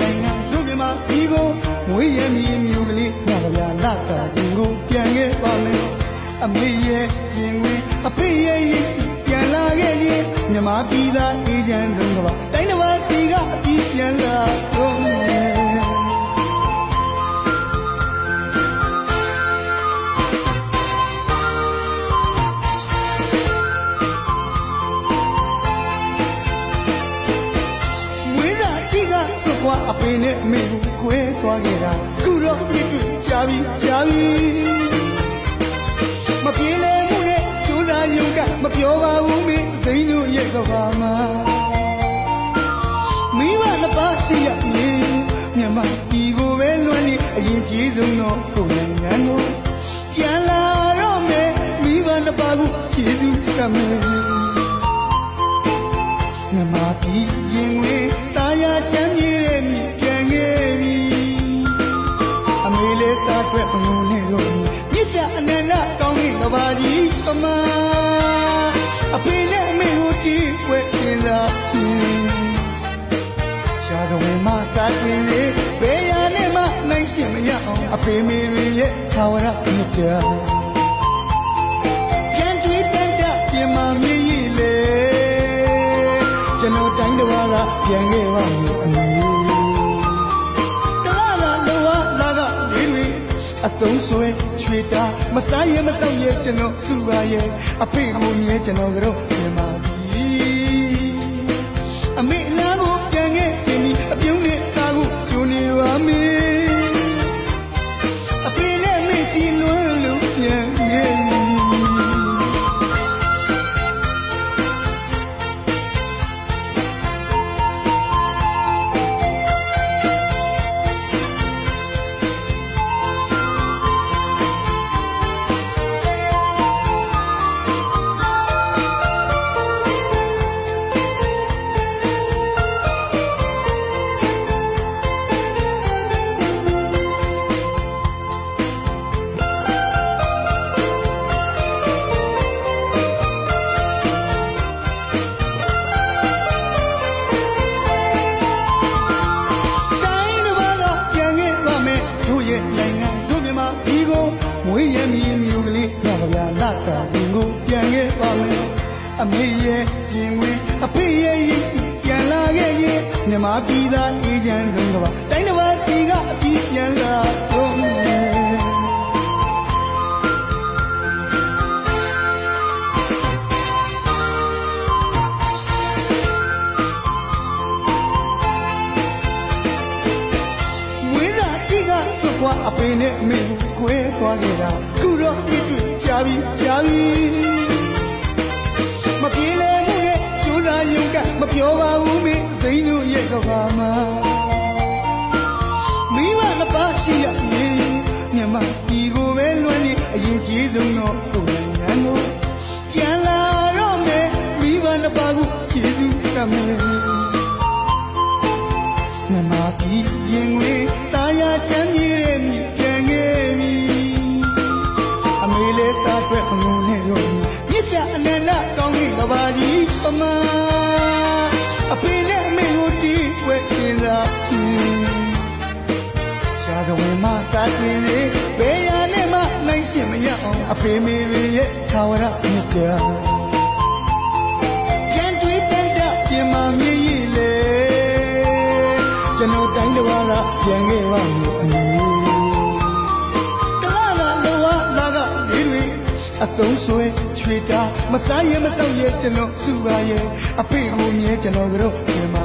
နိုင်ငံတို့မြမဒီကိုမွေးရမည်မြို့ကလေးရပါဗျာလာတာဒီကိုပြန်ခဲ့ပါမယ်အမေရဲ့ရင်ဝင်အဖေရဲ့ရိတ်စီပြန်လာခဲ့ရင်မြမပြည်သား ခွာအပင်နဲ့အမေကိုခွဲသွားခဲ့တာခုတော့မြစ်တွေ့ကြာပြီကြာပြီမပြေလဲမှုနဲ့စူးစားယုံကမပြောပါဘူးမင်းစိန်တို့ရဲ့ကဘာမှာမိဘနှစ်ပါးရှိရမည်မြမပြည်ကိုပဲလွှမ်းနေအရင်ကြီးဆုံးတော့ကိုယ်နိုင်ငံကိုပြန်လာတော့မယ်မိဘနှစ်ပါးကိုခြေသူကမယ်မြမပြည်ရင်ဝင် အတွက်မငုံနဲ့တော့မြစ်ပြအနန္တကောင်းကင်ကဘာကြီးပမာအဖေနဲ့အမေကိုတီးွယ်ပြင်စားချင်းရှားတော်ဝင်မစားတွင်လေဘယ်ရနဲ့မှနိုင်ရှင်မရအောင်အဖေမေတွေရဲ့သာဝရမြစ်ပြပြန်တွေ့တိုက်တာပြင်မာမြည်ရည်လေကျွန်တော်တိုင်းတစ်ပါးကပြန်ခဲ့ပါမယ်အမျိုး သုံးဆွဲချွေတာမစားရမတော့ရဲ့ကျွန်တော်စုပါရဲ့အဖေကိုမြဲကျွန်တော်ကတော့ပြင်မာပြီ ရပါဗျာလာတာရင်ကိုပြန်ခဲ့ပါမယ်အမေရဲ့ရင်ဝင်အဖေရဲ့ရိတ်စီပြန်လာခဲ့ရင်မြန်မာပြည်သားအေးချမ်းဆုံးကပါတိုင်းတစ်ပါးစီကအပြီးပြန်လာတော့မယ်မွေးစားတိကဆွတ်ခွာအပင်နဲ့အမေကိုခွဲသွားခဲ့တာခုတော့မြစ်တွေ့ ကြာပြီကြာပြီမပြေလဲမှုနဲ့စူးစားယုံကမပြောပါဘူးမင်းစိန်တို့ရဲ့ကဘာမှာမိမနှစ်ပါးရှိရမည်မြမပြည်ကိုပဲလွှမ်းနေအရင်ကြီးဆုံးတော့ကိုယ်နိုင်ငံကို စားတွင်လေဘယ်ရနဲ့မှနိုင်ရှင်မရအောင်အဖေမေတွေရဲ့သာဝရမြစ်ပြပြန်တွေ့တိုက်တာပြင်မာမြည်ရည်လေကျွန်တော်တိုင်းတစ်ပါးကပြန်ခဲ့ပါမယ်အမျိုးတလားလာလောလာကလေးတွေအသုံးဆွဲချွေတာမစားရမတော့ရဲ့ကျွန်တော်စုပါရဲ့အဖေကိုမြဲကျွန်တော်ကတော့ပြင်မာ